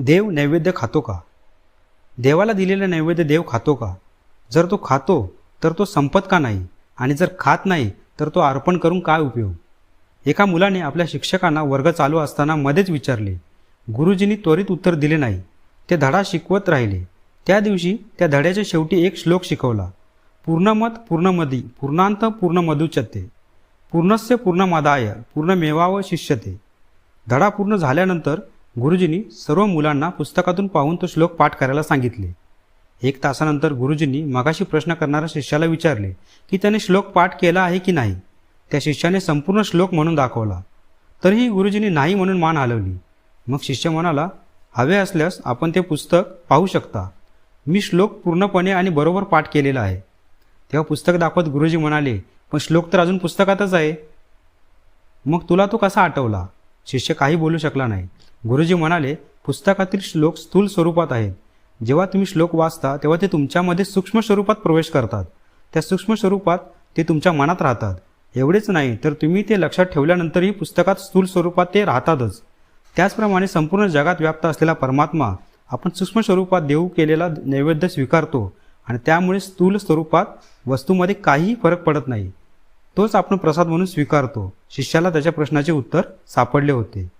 देव नैवेद्य खातो का? देवाला दिलेला नैवेद्य देव खातो का? जर तो खातो तर तो संपत का नाही? आणि जर खात नाही तर तो अर्पण करून काय उपयोग? एका मुलाने आपल्या शिक्षकांना वर्ग चालू असताना मध्येच विचारले गुरुजींनी त्वरित उत्तर दिले नाही. ते धडा शिकवत राहिले. त्या दिवशी त्या धड्याच्या शेवटी एक श्लोक शिकवला. पूर्णमत पूर्णमदी पूर्णांत पूर्णमधुचते. पूर्णस्य पूर्णमादाय पूर्णमेवाव शिष्यते धडा पूर्ण झाल्यानंतर गुरुजींनी सर्व मुलांना पुस्तकातून पाहून तो श्लोक पाठ करायला सांगितले. एक तासानंतर गुरुजींनी मगाशी प्रश्न करणाऱ्या शिष्याला विचारले की त्याने श्लोक पाठ केला आहे की नाही? त्या शिष्याने संपूर्ण श्लोक म्हणून दाखवला. तरीही गुरुजींनी नाही म्हणून मान हलवली. मग शिष्य म्हणाला हवे असल्यास आपण ते पुस्तक पाहू शकता. मी श्लोक पूर्णपणे आणि बरोबर पाठ केलेला आहे. तेव्हा पुस्तक दाखवत गुरुजी म्हणाले पण श्लोक तर अजून पुस्तकातच आहे. मग तुला तो कसा आठवला? शिष्य काही बोलू शकला नाही. गुरुजी म्हणाले पुस्तकातील श्लोक स्थूल स्वरूपात आहेत. जेव्हा तुम्ही श्लोक वाचता तेव्हा ते तुमच्यामध्ये सूक्ष्म स्वरूपात प्रवेश करतात. त्या सूक्ष्म स्वरूपात ते तुमच्या मनात राहतात. एवढेच नाही तर तुम्ही ते लक्षात ठेवल्यानंतरही पुस्तकात स्थूल स्वरूपात ते राहतातच. त्याचप्रमाणे संपूर्ण जगात व्याप्त असलेला परमात्मा आपण सूक्ष्म स्वरूपात देऊ केलेला नैवेद्य स्वीकारतो आणि त्यामुळे स्थूल स्वरूपात वस्तूमध्ये काहीही फरक पडत नाही. तोच आपण प्रसाद म्हणून स्वीकारतो. शिष्याला त्याच्या प्रश्नाचे उत्तर सापडले होते.